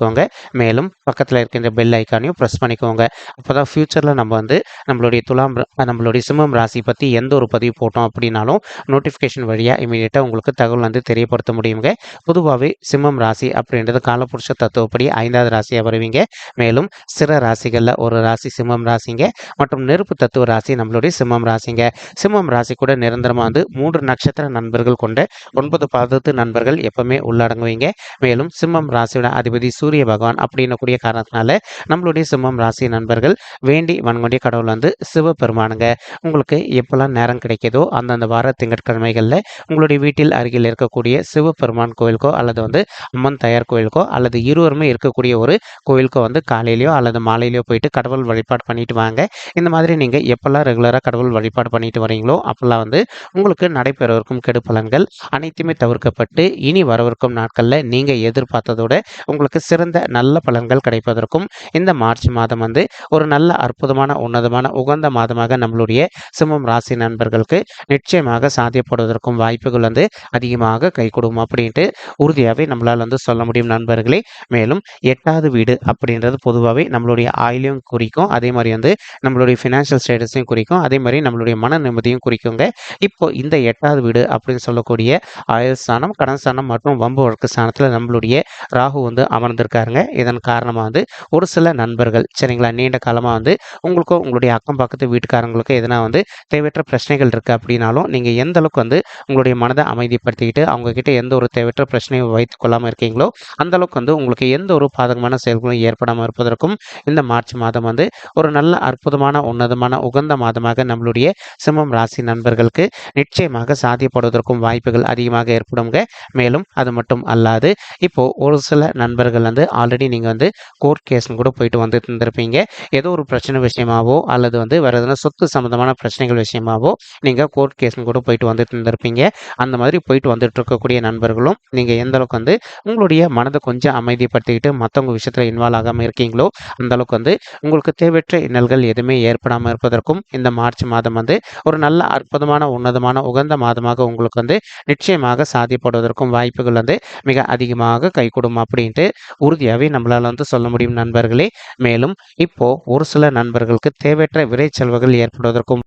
பண்ணிக்கோங்க மேலும் பக்கத்தில் இருக்கின்ற பெல் ஐக்கானையும் ப்ரெஸ் பண்ணிக்கோங்க. அப்போ தான் ஃப்யூச்சரில் நம்ம வந்து நம்மளுடைய துலாம் நம்மளுடைய சிம்மம் ராசி பற்றி எந்த ஒரு பதிவு போட்டோம் அப்படின்னாலும் நோட்டிஃபிகேஷன் வழியாக இமீடியட்டாக உங்களுக்கு தகவல் வந்து தெரியப்படுத்த முடியுங்க. பொதுவாகவே சிம்மம் ராசி அப்படின்றது காலப்புருஷ தத்துவப்படி ஐந்தாவது ராசியாக வருவீங்க. மேலும் சிற ராசிகளில் ஒரு ராசி சிம்மம் ராசிங்க. மற்றும் நெருப்பு தத்துவ ராசி நம்மளுடைய சிம்மம் ராசிங்க. சிம்மம் ராசி கூட நிரந்தரமாக வந்து மூன்று நட்சத்திர நண்பர்கள் கொண்ட ஒன்பது பாதத்து நண்பர்கள் எப்பவுமே உள்ளடங்குவீங்க. மேலும் சிம்மம் ராசியோட அதிபதி சூரிய சூரிய பகவான் அப்படின்னக்கூடிய காரணத்தினால நம்மளுடைய சிம்மம் ராசி நண்பர்கள் வேண்டி வன்கொண்டிய கடவுள் வந்து சிவபெருமானுங்க. உங்களுக்கு எப்போல்லாம் நேரம் கிடைக்கிதோ அந்தந்த வார திங்கட்கிழமைகளில் உங்களுடைய வீட்டில் அருகில் இருக்கக்கூடிய சிவபெருமான் கோவிலுக்கோ அல்லது வந்து அம்மன் தயார் கோவிலுக்கோ அல்லது இருவருமே இருக்கக்கூடிய ஒரு கோவிலுக்கோ வந்து காலையிலையோ அல்லது மாலையிலையோ போயிட்டு கடவுள் வழிபாடு பண்ணிட்டு வாங்க. இந்த மாதிரி நீங்கள் எப்போல்லாம் ரெகுலராக கடவுள் வழிபாடு பண்ணிட்டு வரீங்களோ அப்போல்லாம் வந்து உங்களுக்கு நடைபெறவிருக்கும் கெடுப்பலன்கள் அனைத்துமே தவிர்க்கப்பட்டு இனி வரவிருக்கும் நாட்களில் நீங்கள் எதிர்பார்த்ததோட உங்களுக்கு சிற சிறந்த நல்ல பலன்கள் கிடைப்பதற்கும் இந்த மார்ச் மாதம் வந்து ஒரு நல்ல அற்புதமான உன்னதமான உகந்த மாதமாக நம்மளுடைய சிம்மம் ராசி நண்பர்களுக்கு நிச்சயமாக சாத்தியப்படுவதற்கும் வாய்ப்புகள் வந்து அதிகமாக கை கொடுக்கும் அப்படின்ட்டு உறுதியாகவே நம்மளால் வந்து சொல்ல முடியும் நண்பர்களே. மேலும் எட்டாவது வீடு அப்படின்றது பொதுவாகவே நம்மளுடைய ஆயிலையும் குறிக்கும். அதே மாதிரி வந்து நம்மளுடைய ஃபினான்ஷியல் ஸ்டேட்டஸையும் குறிக்கும். அதே மாதிரி நம்மளுடைய மன நிம்மதியும் குறிக்குங்க. இப்போ இந்த எட்டாவது வீடு அப்படின்னு சொல்லக்கூடிய ஆயுள் ஸ்தானம் கடன் ஸ்தானம் மற்றும் வம்பு வழக்கு ஸ்தானத்தில் நம்மளுடைய ராகு வந்து அமர்ந்து இருக்காருங்க இதன் காரணமாக வந்து ஒரு சில நண்பர்கள் சரிங்களா? நீண்ட காலமாக வந்து உங்களுக்கும் உங்களுடைய அக்கம் பக்கத்து வீட்டுக்காரங்களுக்கும் எதனா வந்து தேவையற்ற பிரச்சனைகள் இருக்குது அப்படின்னாலும் நீங்கள் எந்த அளவுக்கு வந்து உங்களுடைய மனதை அமைதிப்படுத்திக்கிட்டு அவங்கக்கிட்ட எந்த ஒரு தேவையற்ற பிரச்சனையும் வைத்து கொள்ளாமல் இருக்கீங்களோ அந்த அளவுக்கு வந்து உங்களுக்கு எந்த ஒரு பாதகமான செயல்களும் ஏற்படாமல் இருப்பதற்கும் இந்த மார்ச் மாதம் வந்து ஒரு நல்ல அற்புதமான உன்னதமான உகந்த மாதமாக நம்மளுடைய சிம்மம் ராசி நண்பர்களுக்கு நிச்சயமாக சாத்தியப்படுவதற்கும் வாய்ப்புகள் அதிகமாக ஏற்படுங்க மேலும் அது மட்டும் அல்லாது இப்போ ஒரு சில நண்பர்கள் வந்து ஆல்ரெடி நீங்கள் வந்து கோர்ட் கேஸ்னு கூட போயிட்டு வந்து இருந்திருப்பீங்க. ஏதோ ஒரு பிரச்சனை விஷயமாவோ அல்லது வந்து வேறு எதனா சொத்து சம்மந்தமான பிரச்சனைகள் விஷயமாவோ நீங்கள் கோர்ட் கேஸ்னு கூட போயிட்டு வந்துட்டு இருந்திருப்பீங்க. அந்த மாதிரி போயிட்டு வந்துட்டு இருக்கக்கூடிய நண்பர்களும் நீங்கள் எந்த அளவுக்கு வந்து உங்களுடைய மனதை கொஞ்சம் அமைதிப்படுத்திக்கிட்டு மற்றவங்க விஷயத்தில் இன்வால்வ் ஆகாமல் இருக்கீங்களோ அந்த அளவுக்கு வந்து உங்களுக்கு தேவையற்ற இன்னல்கள் எதுவுமே ஏற்படாமல் இருப்பதற்கும் இந்த மார்ச் மாதம் வந்து ஒரு நல்ல அற்புதமான உன்னதமான உகந்த மாதமாக உங்களுக்கு வந்து நிச்சயமாக சாதிப்படுவதற்கும் வாய்ப்புகள் வந்து மிக அதிகமாக கைகூடும் அப்படின்ட்டு உறுதியாகவே நம்மளால் வந்து சொல்ல முடியும் நண்பர்களே. மேலும் இப்போ ஒரு சில நண்பர்களுக்கு தேவையற்ற விரை செலவுகள் ஏற்படுவதற்கும்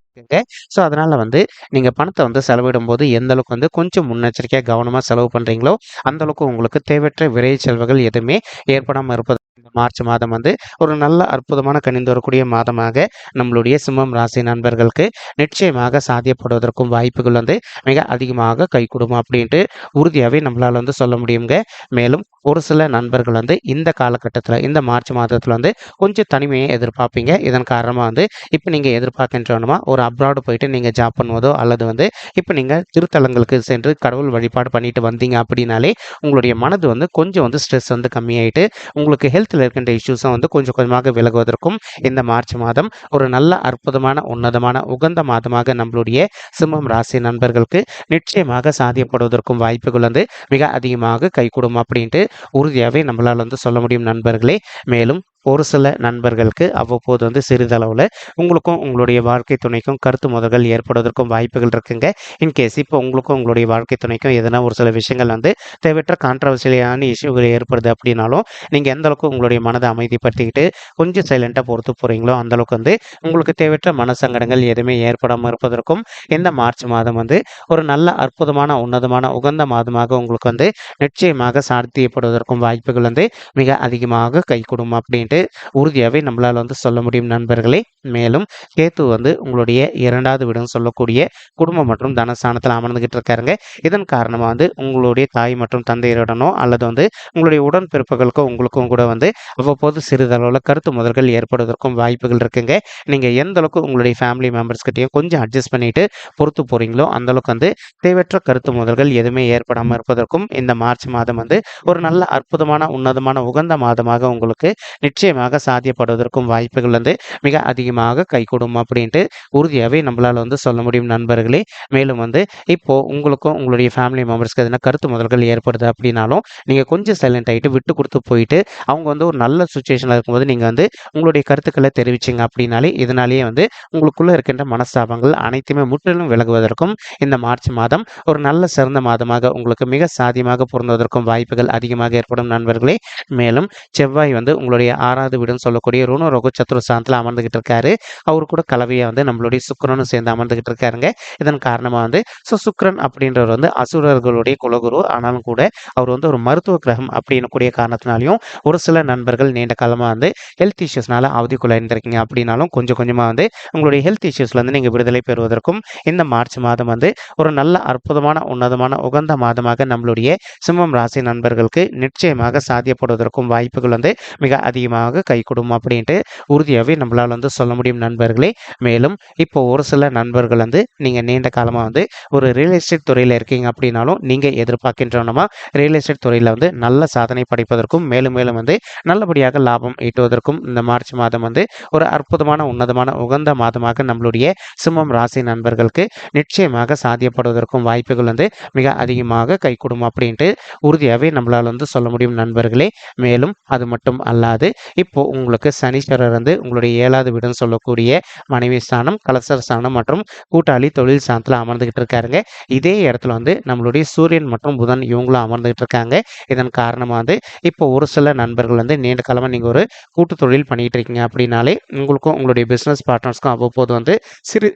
ஸோ அதனால் வந்து நீங்கள் பணத்தை வந்து செலவிடும் போது எந்த அளவுக்கு வந்து கொஞ்சம் முன்னெச்சரிக்கையாக கவனமாக செலவு பண்ணுறீங்களோ அந்தளவுக்கு உங்களுக்கு தேவையற்ற விரை செலவுகள் எதுவுமே ஏற்படாமல் இருப்பது. மார்ச் மாதம் வந்து ஒரு நல்ல அற்புதமான கணிந்து வரக்கூடிய மாதமாக நம்மளுடைய சிம்மம் ராசி நண்பர்களுக்கு நிச்சயமாக சாத்தியப்படுவதற்கும் வாய்ப்புகள் வந்து மிக அதிகமாக கைகூடும் அப்படின்ட்டு உறுதியாகவே நம்மளால் வந்து சொல்ல முடியுங்க. மேலும் ஒரு சில நண்பர்கள் வந்து இந்த காலகட்டத்தில் இந்த மார்ச் மாதத்தில் வந்து கொஞ்சம் தனிமையை எதிர்பார்ப்பீங்க. இதன் காரணமாக வந்து இப்போ நீங்கள் எதிர்பார்க்கின்றனமா ஒரு அப்ராடு போயிட்டு நீங்கள் ஜாப் பண்ணுவதோ அல்லது வந்து இப்போ நீங்கள் திருத்தலங்களுக்கு சென்று கடவுள் வழிபாடு பண்ணிட்டு வந்தீங்க அப்படின்னாலே உங்களுடைய மனது வந்து கொஞ்சம் வந்து ஸ்ட்ரெஸ் வந்து கம்மியாயிட்டு உங்களுக்கு ஹெல்த்தில் இருக்கின்ற இஷ்யூஸும் வந்து கொஞ்சம் கொஞ்சமாக விலகுவதற்கும் இந்த மார்ச் மாதம் ஒரு நல்ல அற்புதமான உன்னதமான உகந்த மாதமாக நம்மளுடைய சிம்மம் ராசி நண்பர்களுக்கு நிச்சயமாக சாத்தியப்படுவதற்கும் வாய்ப்புகள் வந்து மிக அதிகமாக கைகூடும் அப்படின்ட்டு உறுதியாகவே நம்மளால் வந்து சொல்ல முடியும் நண்பர்களே. மேலும் ஒரு சில நண்பர்களுக்கு அவ்வப்போது வந்து சிறிதளவில் உங்களுக்கும் உங்களுடைய வாழ்க்கை துணைக்கும் கருத்து முதல்கள் ஏற்படுவதற்கும் வாய்ப்புகள் இருக்குங்க. இன்கேஸ் இப்போ உங்களுக்கும் உங்களுடைய வாழ்க்கை துணைக்கும் எதனா ஒரு சில விஷயங்கள் வந்து தேவையற்ற கான்ட்ரவர்சியலான இஷ்யூகள் ஏற்படுது அப்படின்னாலும் நீங்கள் எந்த அளவுக்கு உங்களுடைய மனதை அமைதிப்படுத்திக்கிட்டு கொஞ்சம் சைலண்ட்டாக பொறுத்து போகிறீங்களோ அந்தளவுக்கு வந்து உங்களுக்கு தேவையற்ற மனசங்கடங்கள் எதுவுமே ஏற்படாமல் இருப்பதற்கும் இந்த மார்ச் மாதம் வந்து ஒரு நல்ல அற்புதமான உன்னதமான உகந்த மாதமாக உங்களுக்கு வந்து நிச்சயமாக சாத்தியப்படுவதற்கும் வாய்ப்புகள் வந்து மிக அதிகமாக கை கொடுக்கும் அப்படின்ட்டு உறுதியாகவே நம்மளால் வந்து சொல்ல முடியும் நண்பர்களே. மேலும் கேத்து வந்து உங்களுடைய இரண்டாவது வீடுன்னு சொல்லக்கூடிய குடும்பம் மற்றும் தனஸ்தானத்தில் அமர்ந்துகிட்டு இருக்காருங்க. இதன் காரணமாக வந்து உங்களுடைய தாய் மற்றும் தந்தையருடனோ அல்லது வந்து உங்களுடைய உடன்பிறப்புகளுக்கோ உங்களுக்கும் கூட வந்து அவ்வப்போது சிறிதளவில் கருத்து முதல்கள் ஏற்படுவதற்கும் வாய்ப்புகள் இருக்குங்க. நீங்கள் எந்த அளவுக்கு உங்களுடைய ஃபேமிலி மெம்பர்ஸ்கிட்டையும் கொஞ்சம் அட்ஜஸ்ட் பண்ணிட்டு பொறுத்து போகிறீங்களோ அந்தளவுக்கு வந்து தேவையற்ற கருத்து முதல்கள் எதுவுமே ஏற்படாமல் இருப்பதற்கும் இந்த மார்ச் மாதம் வந்து ஒரு நல்ல அற்புதமான உன்னதமான உகந்த மாதமாக உங்களுக்கு நிச்சயமாக சாத்தியப்படுவதற்கும் வாய்ப்புகள் வந்து மிக அதிகமாக கைகூடும் அப்படின்ட்டு உறுதியாகவே நம்மளால் வந்து சொல்ல முடியும் நண்பர்களே. மேலும் வந்து இப்போது உங்களுக்கும் உங்களுடைய ஃபேமிலி மெம்பர்ஸ்க்கு எதனா கருத்து முதல்கள் ஏற்படுது அப்படின்னாலும் நீங்கள் கொஞ்சம் சைலண்ட் ஆகிட்டு விட்டு கொடுத்து போயிட்டு அவங்க வந்து ஒரு நல்ல சுச்சுவேஷனில் இருக்கும்போது நீங்கள் வந்து உங்களுடைய கருத்துக்களை தெரிவிச்சிங்க அப்படின்னாலே இதனாலேயே வந்து உங்களுக்குள்ளே இருக்கின்ற மனஸ்தாபங்கள் அனைத்துமே முற்றிலும் விலகுவதற்கும் இந்த மார்ச் மாதம் ஒரு நல்ல சிறந்த மாதமாக உங்களுக்கு மிக சாதியமாக பொருந்துவதற்கும் வாய்ப்புகள் அதிகமாக ஏற்படும் நண்பர்களே. மேலும் செவ்வாய் வந்து உங்களுடைய ஆறாவது வீடுன்னு சொல்லக்கூடிய ருணு ரகு சத்ருஸ்தானத்தில் அமர்ந்துகிட்டு இருக்காரு. அவர் கூட கலவையை வந்து நம்மளுடைய சுக்கரனும் சேர்ந்து அமர்ந்துகிட்டு இருக்காருங்க. இதன் காரணமாக வந்து ஸோ சுக்கரன் அப்படின்றவர் வந்து அசுரர்களுடைய குலகுரு. ஆனாலும் கூட அவர் வந்து ஒரு மருத்துவ கிரகம் அப்படின்னு கூடிய காரணத்தினாலையும் ஒரு சில நண்பர்கள் நீண்ட காலமாக வந்து ஹெல்த் இஷ்யூஸ்னால அவதிக்குள்ளாயிருந்திருக்கீங்க அப்படின்னாலும் கொஞ்சம் கொஞ்சமாக வந்து உங்களுடைய ஹெல்த் இஷ்யூஸ்லேருந்து நீங்கள் விடுதலை பெறுவதற்கும் இந்த மார்ச் மாதம் வந்து ஒரு நல்ல அற்புதமான உன்னதமான உகந்த மாதமாக நம்மளுடைய சிம்மம் ராசி நண்பர்களுக்கு நிச்சயமாக சாத்தியப்படுவதற்கும் வாய்ப்புகள் வந்து மிக அதிகமாக கை கொடுக்கும் அப்படின்ட்டு உறுதியாகவே நம்மளால் வந்து சொல்ல முடியும் நண்பர்களே. மேலும் இப்போ ஒரு சில நண்பர்கள் வந்து நீங்கள் நீண்ட காலமாக வந்து ஒரு ரியல் எஸ்டேட் துறையில் இருக்கீங்க அப்படின்னாலும் நீங்கள் எதிர்பார்க்கின்றனமா ரியல் எஸ்டேட் துறையில் வந்து நல்ல சாதனை படைப்பதற்கும் மேலும் மேலும் வந்து நல்லபடியாக லாபம் ஈட்டுவதற்கும் இந்த மார்ச் மாதம் வந்து ஒரு அற்புதமான உன்னதமான உகந்த மாதமாக நம்மளுடைய சிம்மம் ராசி நண்பர்களுக்கு நிச்சயமாக சாத்தியப்படுவதற்கும் வாய்ப்புகள் வந்து மிக அதிகமாக கைகூடும் அப்படின்ட்டு உறுதியாகவே நம்மளால் வந்து சொல்ல முடியும் நண்பர்களே. மேலும் அது மட்டும் அல்லாது இப்போ உங்களுக்கு சனீஸ்வரர் வந்து உங்களுடைய ஏழாவது வீடுன்னு சொல்லக்கூடிய மனைவி ஸ்தானம் கலசர் ஸ்தானம் மற்றும் கூட்டாளி தொழில் ஸ்தானத்தில் அமர்ந்துகிட்டு இருக்காருங்க. இதே இடத்துல வந்து நம்மளுடைய சூரியன் மற்றும் புதன் இவங்களும் அமர்ந்துகிட்டு இருக்காங்க. இதன் காரணமாக வந்து இப்போ ஒரு சில நண்பர்கள் வந்து நீண்ட காலமாக நீங்கள் ஒரு கூட்டு தொழில் பண்ணிகிட்டு இருக்கீங்க அப்படின்னாலே உங்களுக்கும் உங்களுடைய பிஸ்னஸ் பார்ட்னர்ஸ்க்கும் அவ்வப்போது வந்து சிறு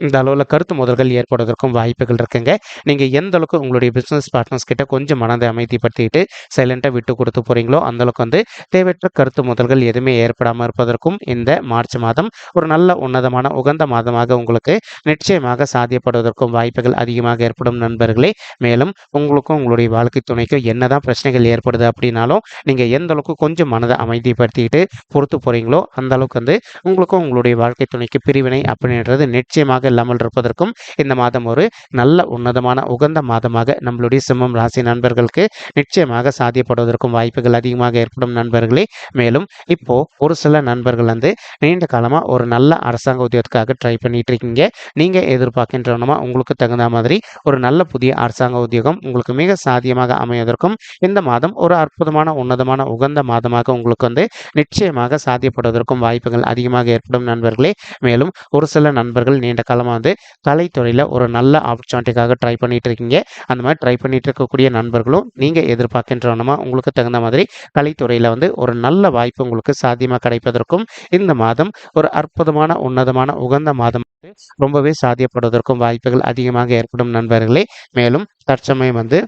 இந்த அளவில் கருத்து மோதல்கள் ஏற்படுவதற்கும் வாய்ப்புகள் இருக்குங்க. நீங்கள் எந்த அளவுக்கு உங்களுடைய பிஸ்னஸ் பார்ட்னர்ஸ் கிட்ட கொஞ்சம் மனதை அமைதிப்படுத்திட்டு சைலண்ட்டாக விட்டு கொடுத்து போகிறீங்களோ அந்தளவுக்கு வந்து தேவையற்ற கருத்து மோதல்கள் எதுவுமே ஏற்படாமல் இருப்பதற்கும் இந்த மார்ச் மாதம் ஒரு நல்ல உன்னதமான உகந்த மாதமாக உங்களுக்கு நிச்சயமாக சாத்தியப்படுவதற்கும் வாய்ப்புகள் அதிகமாக ஏற்படும் நண்பர்களே. மேலும் உங்களுக்கும் உங்களுடைய வாழ்க்கை துணைக்கும் என்னதான் பிரச்சனைகள் ஏற்படுது அப்படின்னாலும் நீங்கள் எந்த அளவுக்கு கொஞ்சம் மனதை அமைதிப்படுத்திட்டு பொறுத்து போகிறீங்களோ அந்த அளவுக்கு வந்து உங்களுக்கும் உங்களுடைய வாழ்க்கை துணைக்கு பிரிவினை அப்படின்றது நிச்சயமாக இல்லாமல் இருப்பதற்கும் இந்த மாதம் ஒரு நல்ல உன்னதமான உகந்த மாதமாக நம்மளுடைய சிம்மம் ராசி நண்பர்களுக்கு நிச்சயமாக சாத்தியப்படுவதற்கும் வாய்ப்புகள் அதிகமாக ஏற்படும் நண்பர்களே. மேலும் இப்போ ஒரு சில நண்பர்கள் வந்து நீண்ட காலமாக ஒரு நல்ல அரசாங்க உத்தியோகத்துக்காக ட்ரை பண்ணிட்டு இருக்கீங்க. நீங்கள் எதிர்பார்க்கின்றனமா உங்களுக்கு தகுந்த மாதிரி ஒரு நல்ல புதிய அரசாங்க உத்தியோகம் உங்களுக்கு மிக சாத்தியமாக அமைவதற்கும் இந்த மாதம் ஒரு அற்புதமான உன்னதமான உகந்த மாதமாக உங்களுக்கு வந்து நிச்சயமாக சாத்தியப்படுவதற்கும் வாய்ப்புகள் அதிகமாக ஏற்படும் நண்பர்களே. மேலும் ஒரு சில நண்பர்கள் நீண்ட காலமாக வந்து கலைத்துறையில் ஒரு நல்ல ஆப்பர்ச்சுனிட்டிக்காக ட்ரை பண்ணிட்டு இருக்கீங்க அந்த மாதிரி ட்ரை பண்ணிட்டு இருக்கக்கூடிய நண்பர்களும் நீங்கள் எதிர்பார்க்கின்றவனமா உங்களுக்கு தகுந்த மாதிரி கலைத்துறையில் வந்து ஒரு நல்ல வாய்ப்பு உங்களுக்கு சாத்தியமாக கிடைப்பதற்கும் இந்த மாதம் ஒரு அற்புதமான உன்னதமான உகந்த மாதம் ரொம்பவே சாத்தியப்படுவதற்கும் வாய்ப்புகள் அதிகமாக ஏற்படும் நண்பர்களே. மேலும் தற்சமயம் வந்து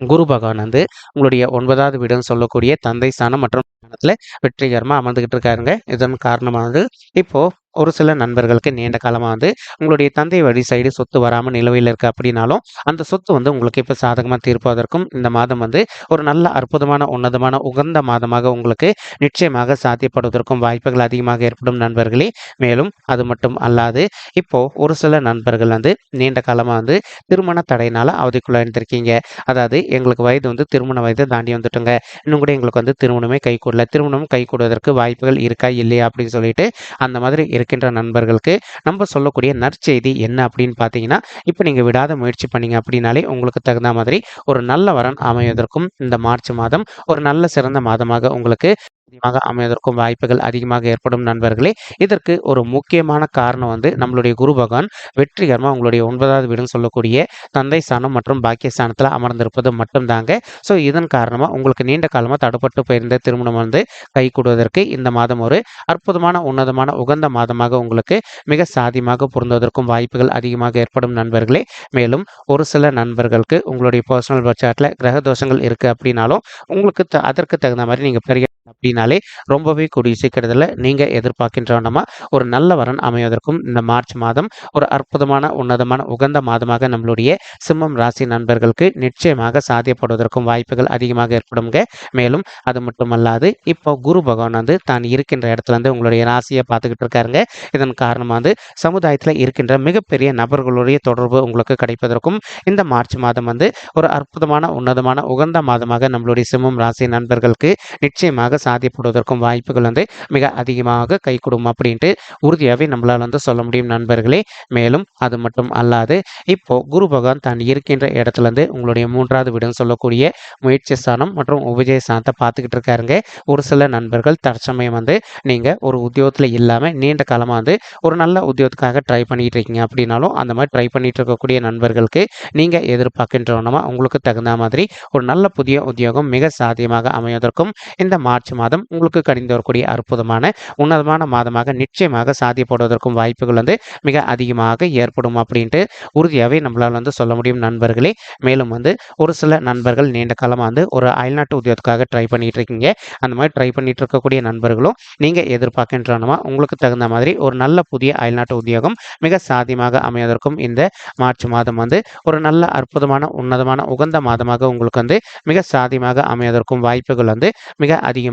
குரு பகவான் வந்து உங்களுடைய ஒன்பதாவது வீடுன்னு சொல்லக்கூடிய தந்தை ஸ்தானம் மற்றும் ஸ்தானத்தில் வெற்றிகரமாக அமர்ந்துகிட்டு இருக்காருங்க இதன் காரணமாக இப்போது இப்போ ஒரு சில நண்பர்களுக்கு நீண்ட காலமாக வந்து உங்களுடைய தந்தை வழி சைடு சொத்து வராமல் நிலுவையில் இருக்குது அப்படின்னாலும் அந்த சொத்து வந்து உங்களுக்கு இப்போ சாதகமாக தீர்ப்பதற்கும் இந்த மாதம் வந்து ஒரு நல்ல அற்புதமான உன்னதமான உகந்த மாதமாக உங்களுக்கு நிச்சயமாக சாத்தியப்படுவதற்கும் வாய்ப்புகள் அதிகமாக ஏற்படும் நண்பர்களே. மேலும் அது மட்டும் அல்லாது இப்போது ஒரு சில நண்பர்கள் வந்து நீண்ட காலமாக வந்து திருமண தடையினால் அவதிக்குள்ளாயிருந்திருக்கீங்க அதாவது எங்களுக்கு வயது வந்து திருமண வயதை தாண்டி வந்துட்டுங்க. இன்னும் கூட எங்களுக்கு வந்து திருமணமே கை கூடல. திருமணம் கை கூடுவதற்கு வாய்ப்புகள் இருக்கா இல்லையா அப்படின்னு சொல்லிட்டு அந்த மாதிரி இருக்கின்ற நண்பர்களுக்கு நம்ம சொல்லக்கூடிய நற்செய்தி என்ன அப்படின்னு பார்த்தீங்கன்னா இப்போ நீங்கள் விடாத முயற்சி பண்ணீங்க அப்படின்னாலே உங்களுக்கு தகுந்த மாதிரி ஒரு நல்ல வரன் அமைவதற்கும் இந்த மார்ச் மாதம் ஒரு நல்ல சிறந்த மாதமாக உங்களுக்கு அதிகமாக அமைவதற்கும் வாய்ப்புகள் அதிகமாக ஏற்படும் நண்பர்களே இதற்கு ஒரு முக்கியமான காரணம் வந்து நம்மளுடைய குரு பகவான் வெற்றிகரமாக உங்களுடைய ஒன்பதாவது வீடுன்னு சொல்லக்கூடிய தந்தை ஸ்தானம் மற்றும் பாக்கியஸ்தானத்தில் அமர்ந்திருப்பது மட்டும்தாங்க. ஸோ இதன் காரணமாக உங்களுக்கு நீண்ட காலமாக தடுப்பட்டு போயிருந்த திருமணம் வந்து கை கூடுவதற்கு இந்த மாதம் ஒரு அற்புதமான உன்னதமான உகந்த மாதமாக உங்களுக்கு மிக சாதியமாக பொருந்துவதற்கும் வாய்ப்புகள் அதிகமாக ஏற்படும் நண்பர்களே. மேலும் ஒரு சில நண்பர்களுக்கு உங்களுடைய பர்சனல் பட்ஜெட்டில் கிரக தோஷங்கள் இருக்குது அப்படின்னாலும் உங்களுக்கு த- அதற்கு தகுந்த மாதிரி நீங்கள் பெரிய அப்படின்னாலே ரொம்பவே கூடிய சீக்கிரத்தில் நீங்கள் எதிர்பார்க்கின்ற வண்ணமா ஒரு நல்ல வரன் அமைவதற்கும் இந்த மார்ச் மாதம் ஒரு அற்புதமான உன்னதமான உகந்த மாதமாக நம்மளுடைய சிம்மம் ராசி நண்பர்களுக்கு நிச்சயமாக சாத்தியப்படுவதற்கும் வாய்ப்புகள் அதிகமாக ஏற்படுங்க மேலும் அது மட்டுமல்லாது இப்போ குரு பகவான் வந்து தான் இருக்கின்ற இடத்துல வந்து உங்களுடைய ராசியை பார்த்துக்கிட்டு இருக்காருங்க. இதன் காரணமாக வந்து சமுதாயத்தில் இருக்கின்ற மிகப்பெரிய நபர்களுடைய தொடர்பு உங்களுக்கு கிடைப்பதற்கும் இந்த மார்ச் மாதம் வந்து ஒரு அற்புதமான உன்னதமான உகந்த மாதமாக நம்மளுடைய சிம்மம் ராசி நண்பர்களுக்கு நிச்சயமாக சாத்தியப்படுவதற்கும் வாய்ப்புகள் வந்து மிக அதிகமாக கை கொடுக்கும் அப்படின்ட்டு உறுதியாகவே நம்மளால் வந்து சொல்ல முடியும் நண்பர்களே. மேலும் அது மட்டும் அல்லாது இப்போ குரு பகவான் தான் இருக்கின்ற இடத்துல இருந்து உங்களுடைய மூன்றாவது வீடுன்னு சொல்லக்கூடிய முயற்சி ஸ்தானம் மற்றும் உபஜய ஸ்தானத்தை பார்த்துக்கிட்டு இருக்காருங்க. ஒரு சில நண்பர்கள் தற்சமயம் வந்து நீங்கள் ஒரு உத்தியோகத்தில் இல்லாமல் நீண்ட காலமாக வந்து ஒரு நல்ல உத்தியோகத்துக்காக ட்ரை பண்ணிட்டு இருக்கீங்க அப்படின்னாலும் அந்த மாதிரி ட்ரை பண்ணிட்டு இருக்கக்கூடிய நண்பர்களுக்கு நீங்கள் எதிர்பார்க்கின்றவனமா உங்களுக்கு தகுந்த மாதிரி ஒரு நல்ல புதிய உத்தியோகம் மிக சாத்தியமாக அமைவதற்கும் இந்த மார்ச் மாதம் உங்களுக்கு கடிந்து வரக்கூடிய அற்புதமான உன்னதமான மாதமாக நிச்சயமாக சாத்தியப்படுவதற்கும் வாய்ப்புகள் வந்து மிக அதிகமாக ஏற்படும் அப்படின்ட்டு உறுதியாகவே நம்மளால் வந்து சொல்ல முடியும் நண்பர்களே. மேலும் வந்து ஒரு சில நண்பர்கள் நீண்ட காலமாக வந்து ஒரு அயல்நாட்டு உத்தியோகத்துக்காக ட்ரை பண்ணிட்டு இருக்கீங்க அந்த மாதிரி ட்ரை பண்ணிட்டு இருக்கக்கூடிய நண்பர்களும் நீங்கள் எதிர்பார்க்கின்றனமா உங்களுக்கு தகுந்த மாதிரி ஒரு நல்ல புதிய அயல்நாட்டு உத்தியோகம் மிக சாத்தியமாக அமைவதற்கும் இந்த மார்ச் மாதம் வந்து ஒரு நல்ல அற்புதமான உன்னதமான உகந்த மாதமாக உங்களுக்கு வந்து மிக சாத்தியமாக அமைவதற்கும் வாய்ப்புகள் வந்து மிக அதிகமாக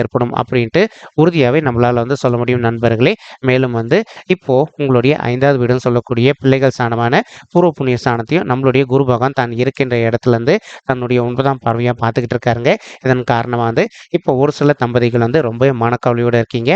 ஏற்படும் அப்படின்ட்டு உறுதியாகவே நம்மளால் வந்து சொல்ல முடியும் நண்பர்களே. மேலும் வந்து இப்போது உங்களுடைய ஐந்தாவது வீடுன்னு சொல்லக்கூடிய பிள்ளைகள் ஸ்தானமான பூர்வ புண்ணிய ஸ்தானத்தையும் நம்மளுடைய குரு பகவான் தான் இருக்கின்ற இடத்துலேருந்து தன்னுடைய ஒன்பதாம் பார்வையாக பார்த்துக்கிட்டு இருக்காருங்க. இதன் காரணமாக வந்து இப்போ ஒரு சில தம்பதிகள் வந்து ரொம்பவே மனக்கவலையோடு இருக்கீங்க.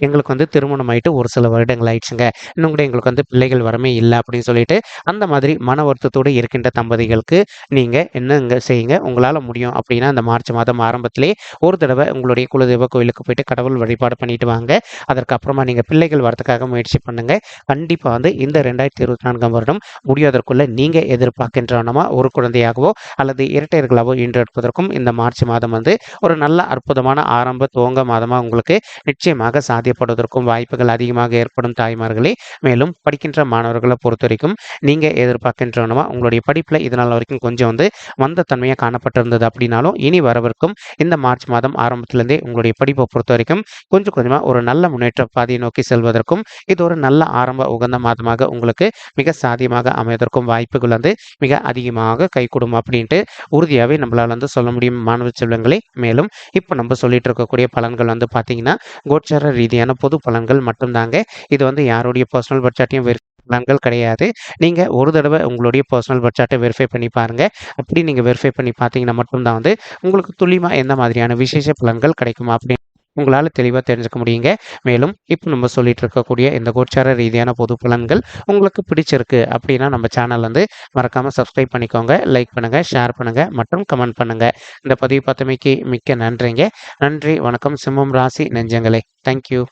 எங்களுக்கு வந்து திருமணம் ஆயிட்டு ஒரு சில வருடங்கள் ஆயிடுச்சுங்க. இன்னும் கூட எங்களுக்கு வந்து பிள்ளைகள் வரமே இல்லை அப்படின்னு சொல்லிட்டு அந்த மாதிரி மன வருத்தத்தோடு இருக்கின்ற தம்பதிகளுக்கு நீங்கள் என்னங்க செய்யுங்க? உங்களால் முடியும் அப்படின்னா அந்த மார்ச் மாதம் ஆரம்பத்திலே ஒரு தடவை உங்களுடைய குலதெய்வ கோயிலுக்கு போயிட்டு கடவுள் வழிபாடு பண்ணிட்டு வாங்க. அதற்கப்புறமா நீங்கள் பிள்ளைகள் வரதுக்காக முயற்சி பண்ணுங்க. கண்டிப்பாக வந்து இந்த ரெண்டாயிரத்தி இருபத்தி நான்காம் வருடம் முடியாதற்குள்ள நீங்கள் எதிர்பார்க்கின்றனமா ஒரு குழந்தையாகவோ அல்லது இரட்டையர்களாகவோ ஈன்றெடுப்பதற்கும் இந்த மார்ச் மாதம் வந்து ஒரு நல்ல அற்புதமான ஆரம்ப துவங்க மாதமாக உங்களுக்கு நிச்சயமாக சாத்தியப்படுவதற்கும் வாய்ப்புகள் அதிகமாக ஏற்படும் தாய்மார்களே மேலும் படிக்கின்ற மாணவர்களை பொறுத்த வரைக்கும் நீங்கள் எதிர்பார்க்கின்றனவா உங்களுடைய படிப்பில் இதனால் வரைக்கும் கொஞ்சம் வந்து வந்த தன்மையாக காணப்பட்டிருந்தது அப்படின்னாலும் இனி வரவிருக்கும் இந்த மார்ச் மாதம் ஆரம்பத்திலேருந்தே உங்களுடைய படிப்பை பொறுத்த வரைக்கும் கொஞ்சம் கொஞ்சமாக ஒரு நல்ல முன்னேற்ற பாதையை நோக்கி செல்வதற்கும் இது ஒரு நல்ல ஆரம்ப உகந்த மாதமாக உங்களுக்கு மிக சாதியமாக அமைவதற்கும் வாய்ப்புகள் வந்து மிக அதிகமாக கைகூடும் அப்படின்ட்டு உறுதியாகவே நம்மளால் வந்து சொல்ல முடியும் மாணவ செல்வங்களே. மேலும் இப்போ நம்ம சொல்லிட்டு இருக்கக்கூடிய பலன்கள் வந்து பார்த்தீங்கன்னா கோச்சார ரீதியான பொது பலன்கள் மட்டும்தாங்க. இது வந்து யாருடைய பர்சனல் பட்ஜெட்டையும் பலன்கள் கிடையாது. நீங்கள் ஒரு தடவை உங்களுடைய பர்சனல் பட்ஜெட்டை வெரிஃபை பண்ணி பாருங்கள் அப்படி நீங்கள் வெரிஃபை பண்ணி பார்த்தீங்கன்னா மட்டும்தான் வந்து உங்களுக்கு துல்லியமாக எந்த மாதிரியான விசேஷ பலன்கள் கிடைக்கும் அப்படின்னு உங்களால் தெளிவாக தெரிஞ்சுக்க முடியுங்க. மேலும் இப்போ நம்ம சொல்லிட்டு இருக்கக்கூடிய இந்த கோச்சார ரீதியான பொது பலன்கள் உங்களுக்கு பிடிச்சிருக்கு அப்படின்னா நம்ம சேனல் வந்து மறக்காமல் சப்ஸ்கிரைப் பண்ணிக்கோங்க லைக் பண்ணுங்கள் ஷேர் பண்ணுங்கள் மற்றும் கமெண்ட் பண்ணுங்கள் இந்த பதிவு பார்த்தமைக்கு மிக்க நன்றிங்க. நன்றி வணக்கம். சிம்மம் ராசி நெஞ்சங்களே. தேங்க்யூ